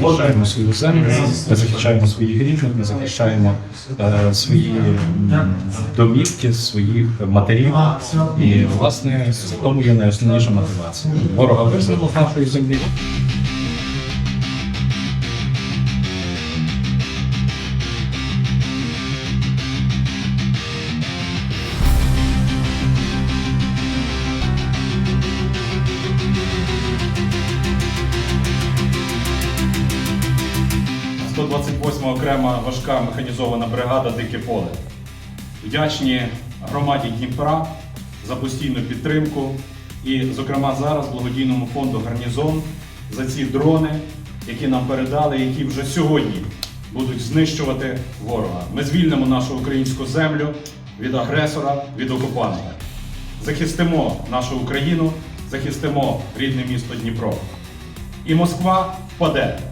захищаємо свою землю, ми захищаємо своїх рідних, ми захищаємо е, свої домівки, своїх матерів. І власне в тому є найосновніша мотивація. Ворога висело з нашої землі. – 128 окрема важка механізована бригада Дике поле. Вдячні громаді Дніпра за постійну підтримку і, зокрема, зараз благодійному фонду Гарнізон за ці дрони, які нам передали, які вже сьогодні будуть знищувати ворога. Ми звільнимо нашу українську землю від агресора, від окупанта. Захистимо нашу Україну, захистимо рідне місто Дніпро. І Москва впаде.